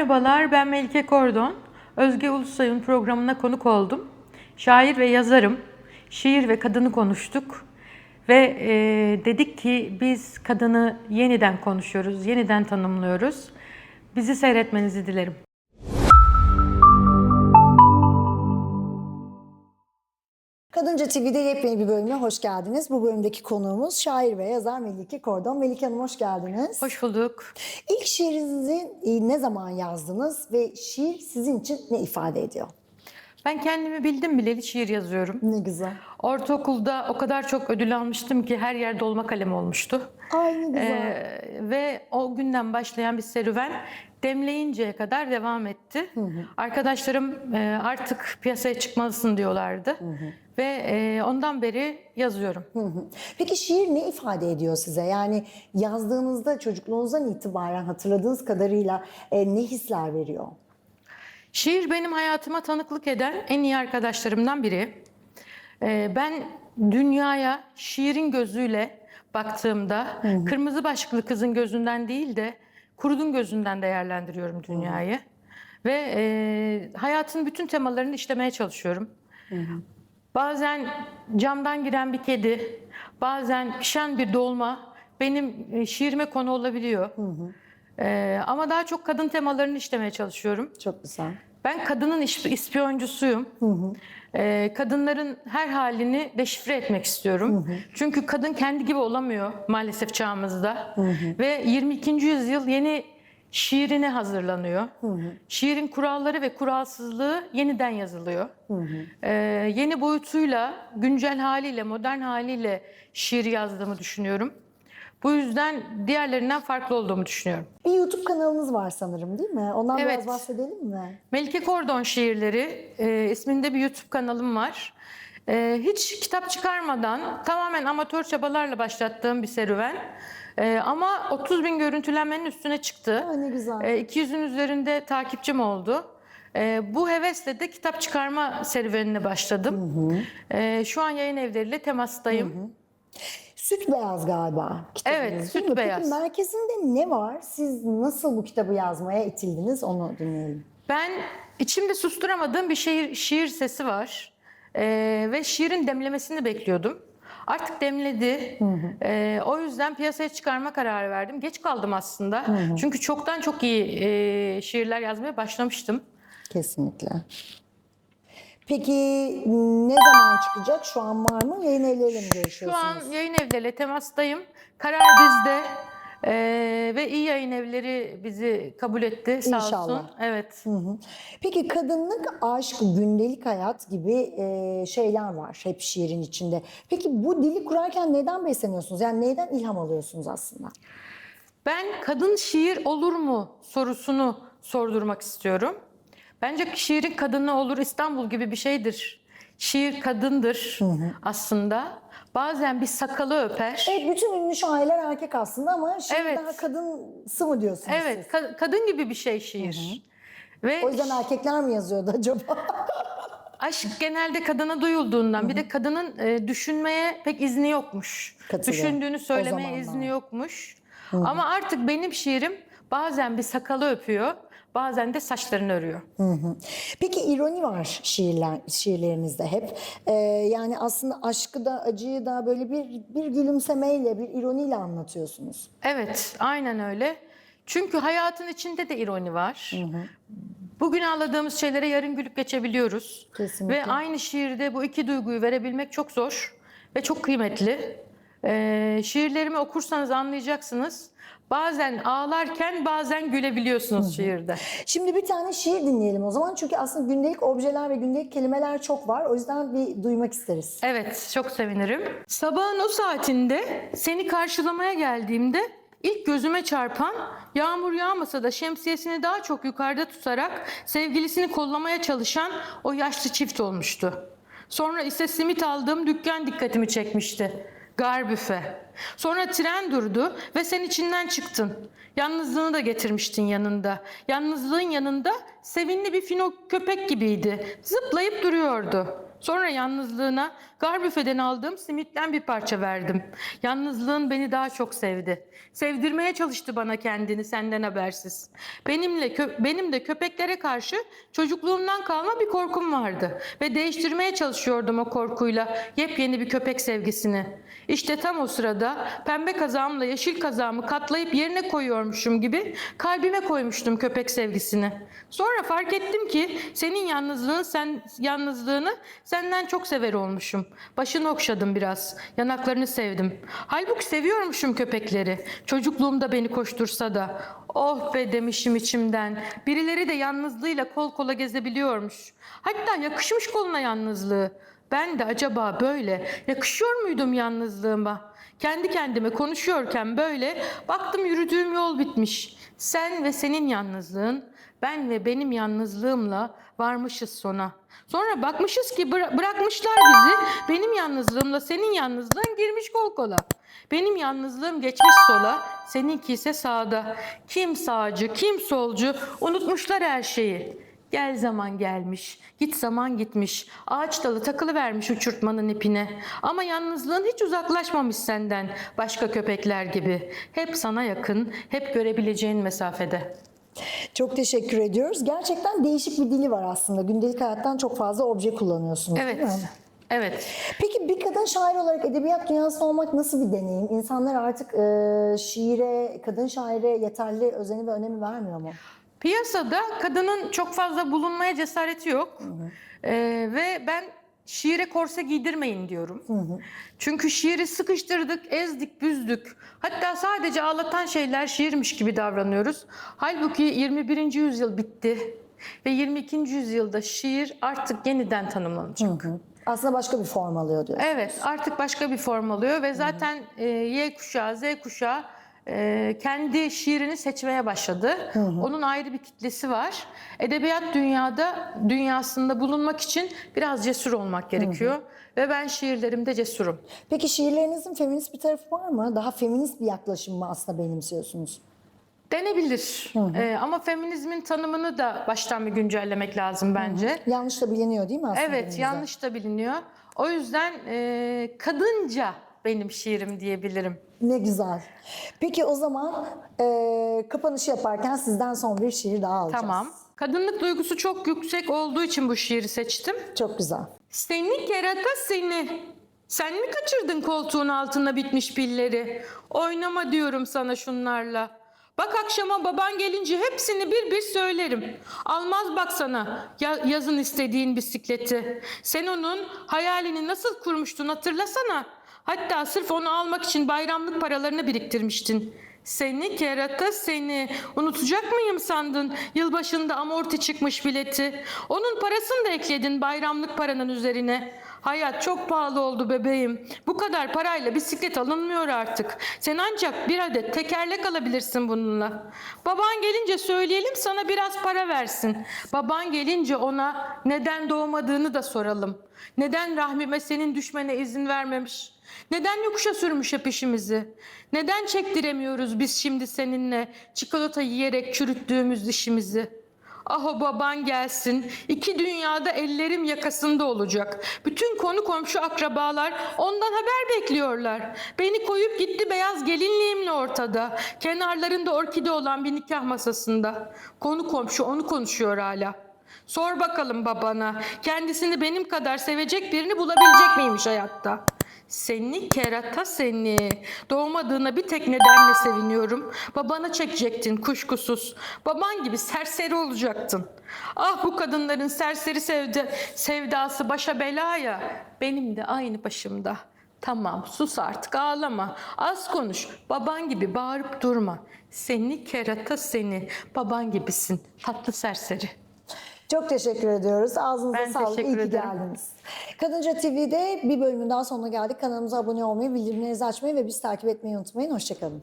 Merhabalar, ben Melike Kordon. Özge Ulusoy'un programına konuk oldum. Şair ve yazarım. Şiir ve kadını konuştuk. Ve e, dedik ki biz kadını yeniden konuşuyoruz, yeniden tanımlıyoruz. Bizi seyretmenizi dilerim. Kadınca TV'de yepyeni bir bölümüne hoş geldiniz. Bu bölümdeki konuğumuz şair ve yazar Melike Kordon. Melike Hanım hoş geldiniz. Hoş bulduk. İlk şiirinizi e, ne zaman yazdınız ve şiir sizin için ne ifade ediyor? Ben kendimi bildim bileli şiir yazıyorum. Ne güzel. Ortaokulda o kadar çok ödül almıştım ki her yer dolma kalem olmuştu. Ay ne güzel. Ee, ve o günden başlayan bir serüven demleyinceye kadar devam etti. Arkadaşlarım e, artık piyasaya çıkmalısın diyorlardı. Ve e, ondan beri yazıyorum. Hı hı. Peki şiir ne ifade ediyor size? Yani yazdığınızda çocukluğunuzdan itibaren hatırladığınız kadarıyla e, ne hisler veriyor? Şiir benim hayatıma tanıklık eden en iyi arkadaşlarımdan biri. Ee, ben dünyaya şiirin gözüyle baktığımda kırmızı başlıklı kızın gözünden değil de kurudun gözünden değerlendiriyorum dünyayı. Ve e, hayatın bütün temalarını işlemeye çalışıyorum. Bazen camdan giren bir kedi, bazen pişen bir dolma benim e, şiirime konu olabiliyor. Ee, ama daha çok kadın temalarını işlemeye çalışıyorum. Çok güzel. Ben kadının ispiyoncusuyum. Ee, kadınların her halini deşifre etmek istiyorum. Çünkü kadın kendi gibi olamıyor maalesef çağımızda. Ve 22. yüzyıl yeni şiirine hazırlanıyor. Şiirin kuralları ve kuralsızlığı yeniden yazılıyor. Ee, yeni boyutuyla, güncel haliyle, modern haliyle şiir yazdığımı düşünüyorum. Bu yüzden diğerlerinden farklı olduğumu düşünüyorum. Bir YouTube kanalınız var sanırım değil mi? Ondan Evet. biraz bahsedelim mi? Melike Kordon Şiirleri e, isminde bir YouTube kanalım var. E, hiç kitap çıkarmadan tamamen amatör çabalarla başlattığım bir serüven. E, ama 30 bin görüntülenmenin üstüne çıktı. Aa, ne güzel. E, 200'ün üzerinde takipçim oldu. E, bu hevesle de kitap çıkarma serüvenine başladım. E, şu an yayın evleriyle temastayım. Süt beyaz galiba kitabınız Evet, süt mi? beyaz. Peki merkezinde ne var? Siz nasıl bu kitabı yazmaya itildiniz onu dinleyelim. Ben içimde susturamadığım bir şiir, şiir sesi var. Ee, ve şiirin demlemesini bekliyordum. Artık demledi. Ee, o yüzden piyasaya çıkarma kararı verdim. Geç kaldım aslında. Çünkü çoktan çok iyi e, şiirler yazmaya başlamıştım. Kesinlikle. Peki ne zaman çıkacak? Şu an var mı? Yayın evleriyle mi Şu görüşüyorsunuz? an yayın evleriyle temastayım. Karar bizde. Ee, ve iyi yayın evleri bizi kabul etti sağ olsun. İnşallah. Evet. Hı hı. Peki kadınlık, aşk, gündelik hayat gibi e, şeyler var hep şiirin içinde. Peki bu dili kurarken neden besleniyorsunuz? Yani neyden ilham alıyorsunuz aslında? Ben kadın şiir olur mu sorusunu sordurmak istiyorum. Bence şiirin kadını olur İstanbul gibi bir şeydir. Şiir kadındır aslında. Bazen bir sakalı öper. Evet bütün ünlü şairler erkek aslında ama şiir Evet. daha kadınsı mı diyorsunuz Evet, siz? ka- kadın gibi bir şey şiir. Ve O yüzden erkekler mi yazıyordu acaba? aşk genelde kadına duyulduğundan bir de kadının e, düşünmeye pek izni yokmuş. Katılıyorum. Düşündüğünü söylemeye izni yokmuş. Ama artık benim şiirim bazen bir sakalı öpüyor, bazen de saçlarını örüyor. Peki ironi var şiirler, şiirlerinizde hep. Ee, yani aslında aşkı da acıyı da böyle bir, bir gülümsemeyle, bir ironiyle anlatıyorsunuz. Evet, aynen öyle. Çünkü hayatın içinde de ironi var. Bugün ağladığımız şeylere yarın gülüp geçebiliyoruz. Kesinlikle. Ve aynı şiirde bu iki duyguyu verebilmek çok zor ve çok kıymetli. Ee, şiirlerimi okursanız anlayacaksınız. Bazen ağlarken bazen gülebiliyorsunuz şiirde. Şimdi bir tane şiir dinleyelim o zaman. Çünkü aslında gündelik objeler ve gündelik kelimeler çok var. O yüzden bir duymak isteriz. Evet, çok sevinirim. Sabahın o saatinde seni karşılamaya geldiğimde ilk gözüme çarpan yağmur yağmasa da şemsiyesini daha çok yukarıda tutarak sevgilisini kollamaya çalışan o yaşlı çift olmuştu. Sonra ise simit aldığım dükkan dikkatimi çekmişti. Garbüfe. Sonra tren durdu ve sen içinden çıktın. Yalnızlığını da getirmiştin yanında. Yalnızlığın yanında sevinli bir fino köpek gibiydi. Zıplayıp duruyordu. Sonra yalnızlığına Garbüfe'den aldığım simitten bir parça verdim. Yalnızlığın beni daha çok sevdi. Sevdirmeye çalıştı bana kendini senden habersiz. Benimle benim de köpeklere karşı çocukluğumdan kalma bir korkum vardı ve değiştirmeye çalışıyordum o korkuyla yepyeni bir köpek sevgisini. İşte tam o sırada pembe kazağımla yeşil kazağımı katlayıp yerine koyuyormuşum gibi kalbime koymuştum köpek sevgisini. Sonra fark ettim ki senin yalnızlığın sen yalnızlığını senden çok sever olmuşum. Başını okşadım biraz. Yanaklarını sevdim. Halbuki seviyormuşum köpekleri. Çocukluğumda beni koştursa da. Oh be demişim içimden. Birileri de yalnızlığıyla kol kola gezebiliyormuş. Hatta yakışmış koluna yalnızlığı. Ben de acaba böyle yakışıyor muydum yalnızlığıma? Kendi kendime konuşuyorken böyle baktım yürüdüğüm yol bitmiş. Sen ve senin yalnızlığın, ben ve benim yalnızlığımla varmışız sona. Sonra bakmışız ki bıra- bırakmışlar bizi. Benim yalnızlığımla senin yalnızlığın girmiş kol kola. Benim yalnızlığım geçmiş sola, seninki ise sağda. Kim sağcı, kim solcu unutmuşlar her şeyi. Gel zaman gelmiş, git zaman gitmiş. Ağaç dalı takılı vermiş uçurtmanın ipine. Ama yalnızlığın hiç uzaklaşmamış senden başka köpekler gibi. Hep sana yakın, hep görebileceğin mesafede. Çok teşekkür ediyoruz. Gerçekten değişik bir dili var aslında. Gündelik hayattan çok fazla obje kullanıyorsunuz değil Evet. mi? Evet. Peki bir kadın şair olarak edebiyat dünyasında olmak nasıl bir deneyim? İnsanlar artık e, şiire, kadın şaire yeterli özeni ve önemi vermiyor mu? Piyasada kadının çok fazla bulunmaya cesareti yok. Ee, ve ben şiire korse giydirmeyin diyorum. Çünkü şiiri sıkıştırdık, ezdik, büzdük. Hatta sadece ağlatan şeyler şiirmiş gibi davranıyoruz. Halbuki 21. yüzyıl bitti. Ve 22. yüzyılda şiir artık yeniden tanımlanacak. Aslında başka bir form alıyor diyor. Evet, artık başka bir form alıyor ve zaten e, Y kuşağı, Z kuşağı e, kendi şiirini seçmeye başladı. Onun ayrı bir kitlesi var. Edebiyat dünyada dünyasında bulunmak için biraz cesur olmak gerekiyor ve ben şiirlerimde cesurum. Peki şiirlerinizin feminist bir tarafı var mı? Daha feminist bir yaklaşım mı aslında benimsiyorsunuz? Denebilir. E, ama feminizmin tanımını da baştan bir güncellemek lazım bence. Yanlış da biliniyor değil mi aslında? Evet, günümüzde? yanlış da biliniyor. O yüzden e, kadınca benim şiirim diyebilirim. Ne güzel. Peki o zaman e, kapanışı yaparken sizden son bir şiir daha alacağız. Tamam. Kadınlık duygusu çok yüksek olduğu için bu şiiri seçtim. Çok güzel. Seni kerata seni. Sen mi kaçırdın koltuğun altında bitmiş pilleri? Oynama diyorum sana şunlarla. Bak akşama baban gelince hepsini bir bir söylerim. Almaz bak sana ya- yazın istediğin bisikleti. Sen onun hayalini nasıl kurmuştun hatırlasana. Hatta sırf onu almak için bayramlık paralarını biriktirmiştin. Seni kerata seni. Unutacak mıyım sandın? Yılbaşında amorti çıkmış bileti. Onun parasını da ekledin bayramlık paranın üzerine. Hayat çok pahalı oldu bebeğim. Bu kadar parayla bisiklet alınmıyor artık. Sen ancak bir adet tekerlek alabilirsin bununla. Baban gelince söyleyelim sana biraz para versin. Baban gelince ona neden doğmadığını da soralım. Neden rahmime senin düşmene izin vermemiş? Neden yokuşa sürmüş hep işimizi? Neden çektiremiyoruz biz şimdi seninle çikolata yiyerek çürüttüğümüz dişimizi? Ah o baban gelsin. İki dünyada ellerim yakasında olacak. Bütün konu komşu akrabalar ondan haber bekliyorlar. Beni koyup gitti beyaz gelinliğimle ortada. Kenarlarında orkide olan bir nikah masasında. Konu komşu onu konuşuyor hala. Sor bakalım babana. Kendisini benim kadar sevecek birini bulabilecek miymiş hayatta? Seni kerata seni. Doğmadığına bir tek nedenle seviniyorum. Babana çekecektin kuşkusuz. Baban gibi serseri olacaktın. Ah bu kadınların serseri sevde, sevdası başa bela ya. Benim de aynı başımda. Tamam sus artık ağlama. Az konuş. Baban gibi bağırıp durma. Seni kerata seni. Baban gibisin. Tatlı serseri. Çok teşekkür ediyoruz. Ağzınıza Ben sağlık. İyi ki geldiniz. Kadınca TV'de bir bölümün daha sonuna geldik. Kanalımıza abone olmayı, bildirimlerinizi açmayı ve bizi takip etmeyi unutmayın. Hoşçakalın.